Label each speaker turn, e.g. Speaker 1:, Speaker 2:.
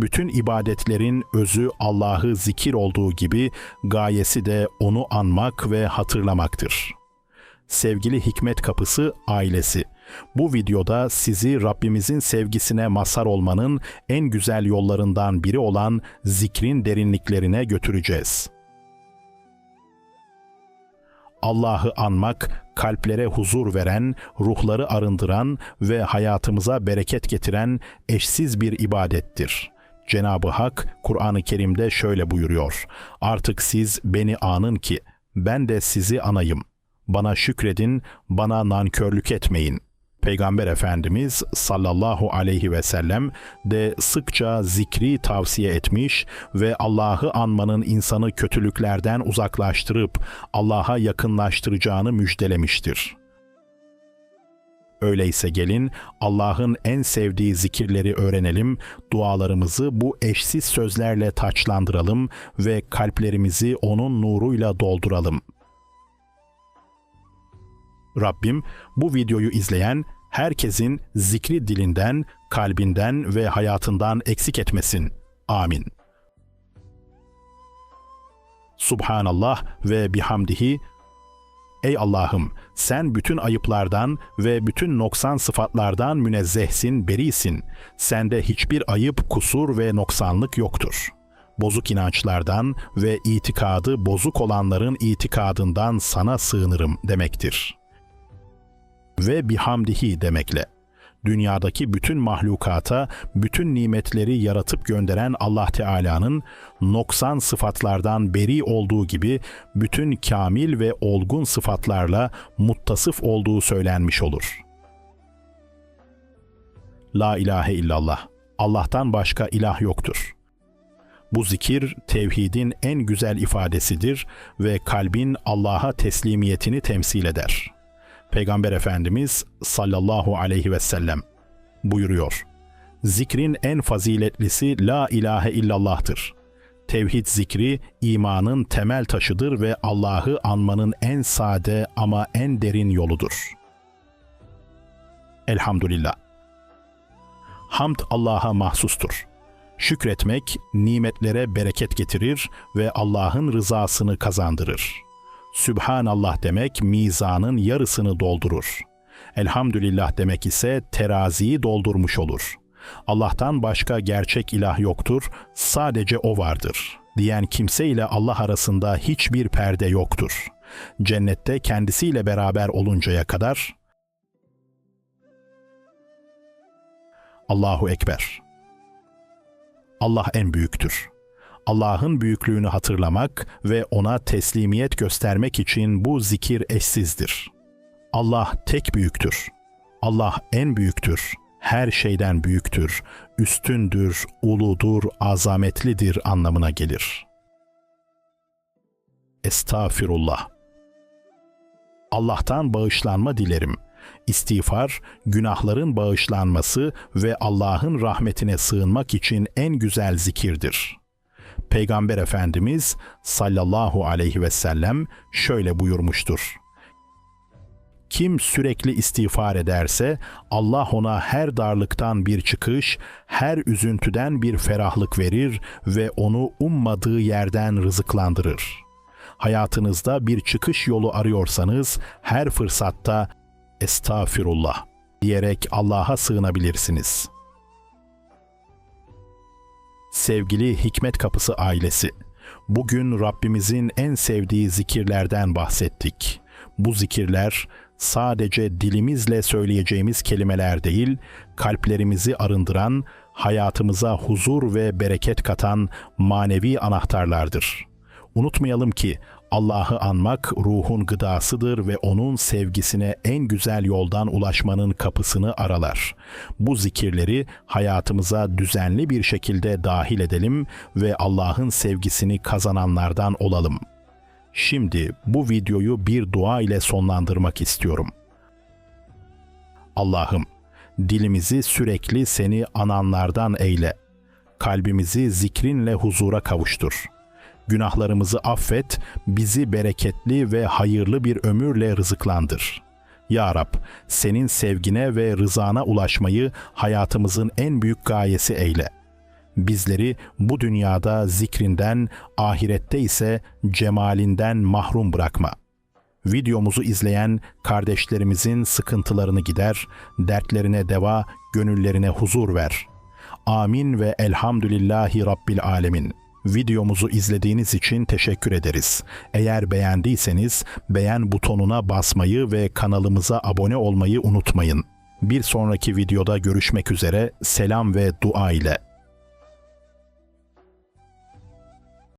Speaker 1: Bütün ibadetlerin özü Allah'ı zikir olduğu gibi gayesi de onu anmak ve hatırlamaktır. Sevgili Hikmet Kapısı ailesi, bu videoda sizi Rabbimizin sevgisine mazhar olmanın en güzel yollarından biri olan zikrin derinliklerine götüreceğiz. Allah'ı anmak, kalplere huzur veren, ruhları arındıran ve hayatımıza bereket getiren eşsiz bir ibadettir. Cenab-ı Hak Kur'an-ı Kerim'de şöyle buyuruyor. Artık siz beni anın ki ben de sizi anayım. Bana şükredin, bana nankörlük etmeyin. Peygamber Efendimiz sallallahu aleyhi ve sellem de sıkça zikri tavsiye etmiş ve Allah'ı anmanın insanı kötülüklerden uzaklaştırıp Allah'a yakınlaştıracağını müjdelemiştir. Öyleyse gelin Allah'ın en sevdiği zikirleri öğrenelim, dualarımızı bu eşsiz sözlerle taçlandıralım ve kalplerimizi onun nuruyla dolduralım.'' Rabbim bu videoyu izleyen herkesin zikri dilinden, kalbinden ve hayatından eksik etmesin. Amin. Subhanallah ve bihamdihi Ey Allah'ım sen bütün ayıplardan ve bütün noksan sıfatlardan münezzehsin, berisin. Sende hiçbir ayıp, kusur ve noksanlık yoktur. Bozuk inançlardan ve itikadı bozuk olanların itikadından sana sığınırım demektir.'' ve bihamdihi demekle. Dünyadaki bütün mahlukata, bütün nimetleri yaratıp gönderen Allah Teala'nın noksan sıfatlardan beri olduğu gibi bütün kamil ve olgun sıfatlarla muttasıf olduğu söylenmiş olur. La ilahe illallah. Allah'tan başka ilah yoktur. Bu zikir tevhidin en güzel ifadesidir ve kalbin Allah'a teslimiyetini temsil eder.'' Peygamber Efendimiz sallallahu aleyhi ve sellem buyuruyor. Zikrin en faziletlisi la ilahe illallah'tır. Tevhid zikri imanın temel taşıdır ve Allah'ı anmanın en sade ama en derin yoludur. Elhamdülillah. Hamd Allah'a mahsustur. Şükretmek nimetlere bereket getirir ve Allah'ın rızasını kazandırır.'' Sübhanallah demek mizanın yarısını doldurur. Elhamdülillah demek ise teraziyi doldurmuş olur. Allah'tan başka gerçek ilah yoktur, sadece O vardır. Diyen kimse ile Allah arasında hiçbir perde yoktur. Cennette kendisiyle beraber oluncaya kadar Allahu Ekber. Allah en büyüktür. Allah'ın büyüklüğünü hatırlamak ve ona teslimiyet göstermek için bu zikir eşsizdir. Allah tek büyüktür. Allah en büyüktür. Her şeyden büyüktür, üstündür, uludur, azametlidir anlamına gelir. Estağfirullah. Allah'tan bağışlanma dilerim. İstiğfar, günahların bağışlanması ve Allah'ın rahmetine sığınmak için en güzel zikirdir.'' Peygamber Efendimiz sallallahu aleyhi ve sellem şöyle buyurmuştur. Kim sürekli istiğfar ederse Allah ona her darlıktan bir çıkış, her üzüntüden bir ferahlık verir ve onu ummadığı yerden rızıklandırır. Hayatınızda bir çıkış yolu arıyorsanız her fırsatta estağfirullah diyerek Allah'a sığınabilirsiniz.'' Sevgili Hikmet Kapısı ailesi, bugün Rabbimizin en sevdiği zikirlerden bahsettik. Bu zikirler sadece dilimizle söyleyeceğimiz kelimeler değil, kalplerimizi arındıran, hayatımıza huzur ve bereket katan manevi anahtarlardır. Unutmayalım ki Allah'ı anmak ruhun gıdasıdır ve onun sevgisine en güzel yoldan ulaşmanın kapısını aralar. Bu zikirleri hayatımıza düzenli bir şekilde dahil edelim ve Allah'ın sevgisini kazananlardan olalım. Şimdi bu videoyu bir dua ile sonlandırmak istiyorum. Allah'ım, dilimizi sürekli seni ananlardan eyle. Kalbimizi zikrinle huzura kavuştur.'' Günahlarımızı affet, bizi bereketli ve hayırlı bir ömürle rızıklandır. Ya Rab, senin sevgine ve rızana ulaşmayı hayatımızın en büyük gayesi eyle. Bizleri bu dünyada zikrinden, ahirette ise cemalinden mahrum bırakma. Videomuzu izleyen kardeşlerimizin sıkıntılarını gider, dertlerine deva, gönüllerine huzur ver. Amin ve elhamdülillahi Rabbil Alemin. Videomuzu izlediğiniz için teşekkür ederiz. Eğer beğendiyseniz beğen butonuna basmayı ve kanalımıza abone olmayı unutmayın. Bir sonraki videoda görüşmek üzere selam ve dua ile.